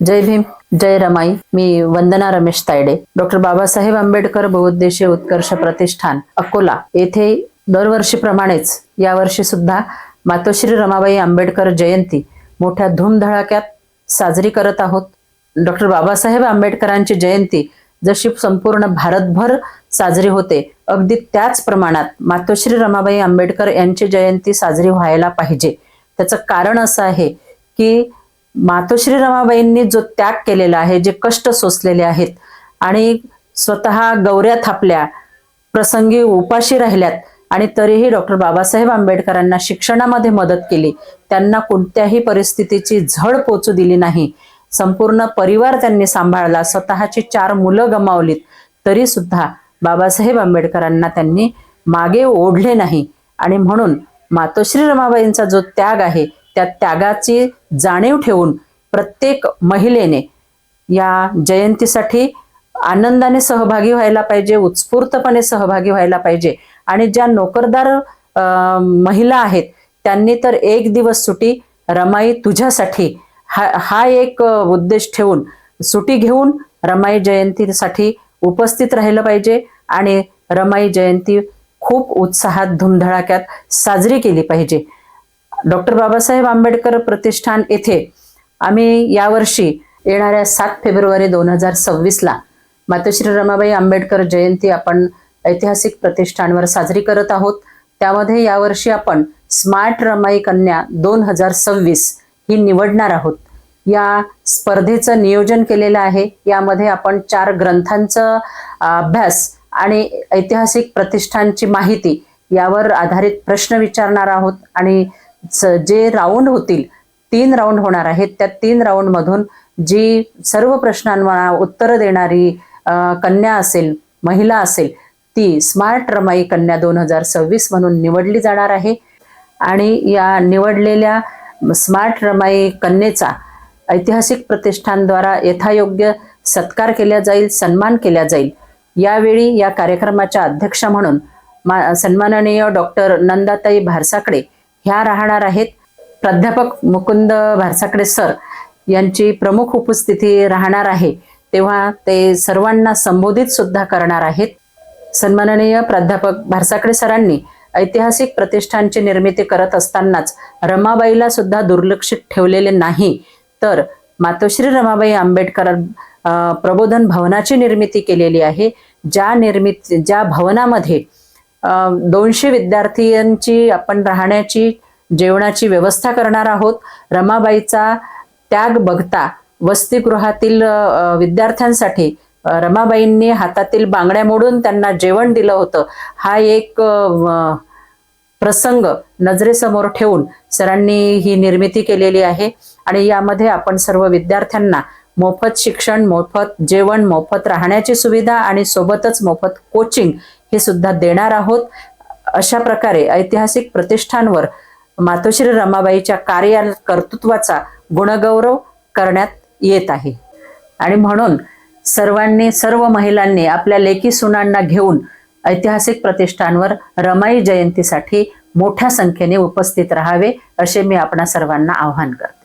जय भीम जय रमाई. मी वंदना रमेश तायडे. डॉक्टर बाबासाहेब आंबेडकर बहुउद्देशीय उत्कर्ष प्रतिष्ठान अकोला. येथे दरवर्षीप्रमाणेच यावर्षी सुद्धा मातोश्री रमाबाई आंबेडकर जयंती मोठ्या धूमधडाक्यात साजरी करत आहोत. डॉक्टर बाबासाहेब आंबेडकरांची जयंती जशी संपूर्ण भारतभर साजरी होते अगदी त्याच प्रमाणात मातोश्री रमाबाई आंबेडकर यांची जयंती साजरी व्हायला पाहिजे. त्याचं कारण असं आहे की मातोश्री रमाबाईंनी जो त्याग केलेला आहे जे कष्ट सोसलेले आहेत आणि स्वतः गौऱ्या थापल्या प्रसंगी उपाशी राहिल्यात आणि तरीही डॉक्टर बाबासाहेब आंबेडकरांना शिक्षणामध्ये मदत केली त्यांना कोणत्याही परिस्थितीची झड पोचू दिली नाही. संपूर्ण परिवार त्यांनी सांभाळला स्वतःची चार मुलं गमावलीत तरी सुद्धा बाबासाहेब आंबेडकरांना त्यांनी मागे ओढले नाही. आणि म्हणून मातोश्री रमाबाईंचा जो त्याग आहे त्या त्यागाची जाणीव ठेवून प्रत्येक महिलेने या जयंतीसाठी आनंदाने सहभागी व्हायला पाहिजे उत्स्फूर्तपणे सहभागी व्हायला पाहिजे. आणि ज्या नोकरदार महिला आहेत त्यांनी तर एक दिवस सुटी रमाई तुझ्यासाठी. हा हा एक उद्देश ठेवून सुटी घेऊन रमाई जयंतीसाठी उपस्थित राहिलं पाहिजे आणि रमाई जयंती खूप उत्साहात धुमधडाक्यात साजरी केली पाहिजे. डॉक्टर बाबासाहेब आंबेडकर प्रतिष्ठान येथे आम्ही यावर्षी येणाऱ्या सात फेब्रुवारी दोन हजार सव्वीसला मातोश्री रमाबाई आंबेडकर जयंती आपण ऐतिहासिक प्रतिष्ठानवर साजरी करत आहोत. त्यामध्ये यावर्षी आपण स्मार्ट रमाई कन्या दोन हजार सव्वीस ही निवडणार आहोत. या स्पर्धेचं नियोजन केलेलं आहे. यामध्ये आपण चार ग्रंथांचं अभ्यास आणि ऐतिहासिक प्रतिष्ठानची माहिती यावर आधारित प्रश्न विचारणार आहोत आणि जे राऊंड होतील तीन राऊंड होणार आहेत. त्या तीन राऊंडमधून जी सर्व प्रश्नांना उत्तरं देणारी कन्या असेल महिला असेल ती स्मार्ट रमाई कन्या दोन हजार सव्वीस म्हणून निवडली जाणार आहे. आणि या निवडलेल्या स्मार्ट रमाई कन्येचा ऐतिहासिक प्रतिष्ठानद्वारा यथायोग्य सत्कार केला जाईल सन्मान केला जाईल. यावेळी या कार्यक्रमाच्या अध्यक्षा म्हणून मा सन्माननीय डॉक्टर नंदाताई भारसाकडे ह्या राहणार आहेत. प्राध्यापक मुकुंद भारसाकडे सर यांची प्रमुख उपस्थिती राहणार आहे. तेव्हा ते सर्वांना संबोधित सुद्धा करणार आहेत. सन्माननीय प्राध्यापक भारसाकडे सरांनी ऐतिहासिक प्रतिष्ठानची निर्मिती करत असतानाच रमाबाईला सुद्धा दुर्लक्षित ठेवलेले नाही. तर मातोश्री रमाबाई आंबेडकर प्रबोधन भवनाची निर्मिती केलेली आहे. ज्या निर्मिती ज्या भवनामध्ये दोनशे विद्यार्थ्यांची आपण राहण्याची जेवणाची व्यवस्था करणार आहोत. रमाबाईचा त्याग बघता वसतिगृहातील विद्यार्थ्यांसाठी रमाबाईंनी हातातील बांगड्या मोडून त्यांना जेवण दिलं होतं. हा एक प्रसंग नजरेसमोर ठेवून सरांनी ही निर्मिती केलेली आहे आणि यामध्ये आपण सर्व विद्यार्थ्यांना मोफत शिक्षण मोफत जेवण मोफत राहण्याची सुविधा आणि सोबतच मोफत कोचिंग हे सुद्धा देणार आहोत. अशा प्रकारे ऐतिहासिक प्रतिष्ठानवर मातोश्री रमाबाईच्या कार्या कर्तृत्वाचा गुणगौरव करण्यात येत आहे. आणि म्हणून सर्वांनी सर्व महिलांनी आपल्या लेखी सुनांना घेऊन ऐतिहासिक प्रतिष्ठानवर रमाई जयंतीसाठी मोठ्या संख्येने उपस्थित राहावे असे मी आपणा सर्वांना आवाहन करते.